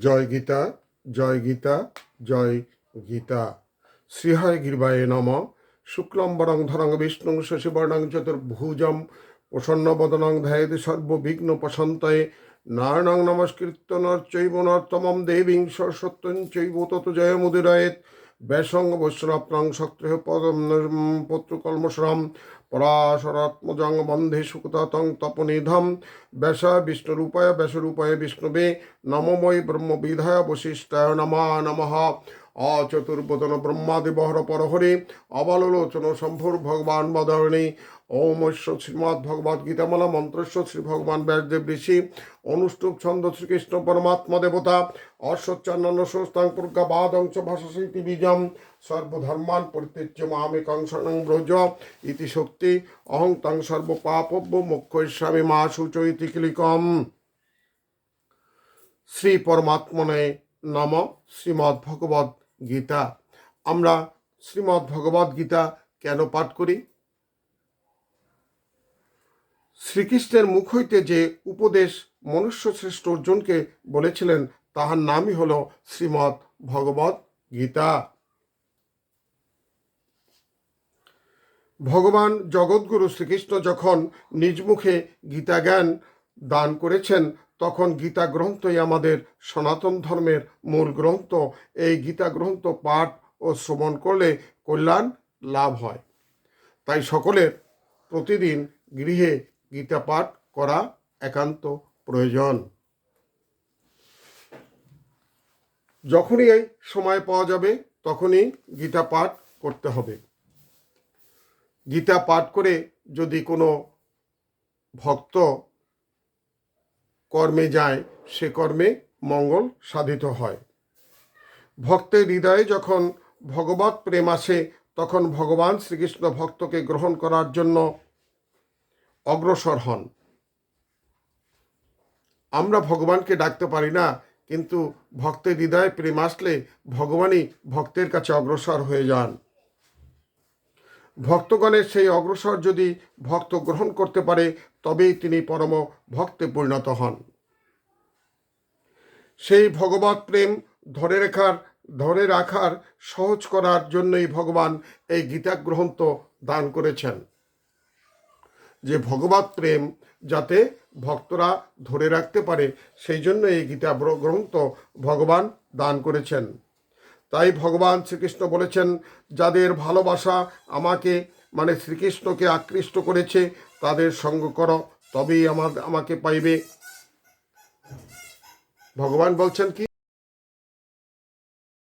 জয় গীতা জয় গীতা জয় গীতা। শ্রীহয় গির্বায় নম। শুক্লম্বরং ধরং বিষ্ণু শশিবর্ণং চতুর্ভুজম প্রসন্নবদনং ধ্যায়তি সর্ববিঘ্ন প্রশান্তয়ে। নারায়ণং নমস্কৃত্য নরচৈব নর্তমম দেবীং সরস্বত্যং চৈব তত জয় ব্যাসঙ্গ বৈষ্ণবং শক্তি পদম পত্রকর্মশ্রম পরাশরাত্মজং বন্ধে সুকতাতং তপনিধম ব্যাস বিষ্ণুরূপায় ব্যাসরূপায় বিষ্ণুবে নমময় ব্রহ্মবিধায় বশিষ্ঠায় নমা নমঃ অচতুর্বদন ব্রহ্মাদিবহর পরহরে, অবলোচন শম্ভুর ভগবান বদরণী ওম ঐশ্ব শ্রীমৎ ভগবদ গীতামালা মন্ত্রস্ব শ্রী ভগবান ব্যাসদেব ঋষি, অনুষ্টুপ ছন্দ শ্রীকৃষ্ণ পরমাত্মা দেবতা অশ্বচ্চান্ন সংস্থাং প্রজ্ঞা বাদংশ ভাষাশৈতি বীজম সর্বধর্মান পরিত্যজ্য মামেকং শরণং ব্রজ ইতি শক্তি অহং তং সর্বপাপব্য মুখ্যস্বামী মা সূচ ইতি কিলিকম। শ্রী পরমাত্মনে নম। শ্রীমদ্ গীতা। আমরা শ্রীমদ্ ভগবদ গীতা কেন পাঠ করি? শ্রীকৃষ্ণের মুখ হইতে যে উপদেশ মনুষ্য শ্রেষ্ঠ অর্জুনকে বলেছিলেন, তাহার নামই হল শ্রীমদ্ ভগবদ গীতা। ভগবান জগৎগুরু শ্রীকৃষ্ণ যখন নিজ মুখে গীতা জ্ঞান দান করেছেন তখন গীতা গ্রন্থই আমাদের সনাতন ধর্মের মূল গ্রন্থ। এই গীতা গ্রন্থ পাঠ ও শ্রবণ করলে কল্যাণ লাভ হয়। তাই সকলের প্রতিদিন গৃহে গীতা পাঠ করা একান্ত প্রয়োজন। যখনই এই সময় পাওয়া যাবে, তখনই গীতা পাঠ করতে হবে। গীতা পাঠ করে যদি কোনো ভক্ত কর্মে যায়, সে কর্মে মঙ্গল সাধিত হয়। ভক্তের হৃদয়ে যখন ভগবত প্রেম আসে, তখন ভগবান শ্রীকৃষ্ণ ভক্তকে গ্রহণ করার জন্য অগ্রসর হন। আমরা ভগবানকে ডাকতে পারি না, কিন্তু ভক্তের হৃদয়ে প্রেম আসলে ভগবানই ভক্তের কাছে অগ্রসর হয়ে যান। ভক্তগণের সেই অগ্রসর যদি ভক্ত গ্রহণ করতে পারে, তবেই তিনি পরম ভক্তে পরিণত হন। সেই ভগবত প্রেম ধরে রেখার, ধরে রাখার, সহজ করার জন্যই ভগবান এই গীতা গ্রন্থ দান করেছেন। যে ভগবত প্রেম যাতে ভক্তরা ধরে রাখতে পারে, সেই জন্য এই গীতা গ্রন্থ ভগবান দান করেছেন। তাই ভগবান শ্রীকৃষ্ণ বলেছেন, যাদের ভালোবাসা আমাকে মানে শ্রীকৃষ্ণকে আকৃষ্ট করেছে, তাদের সঙ্গ কর, তবেই আমার আমাকে পাইবে। ভগবান বলছেন কি?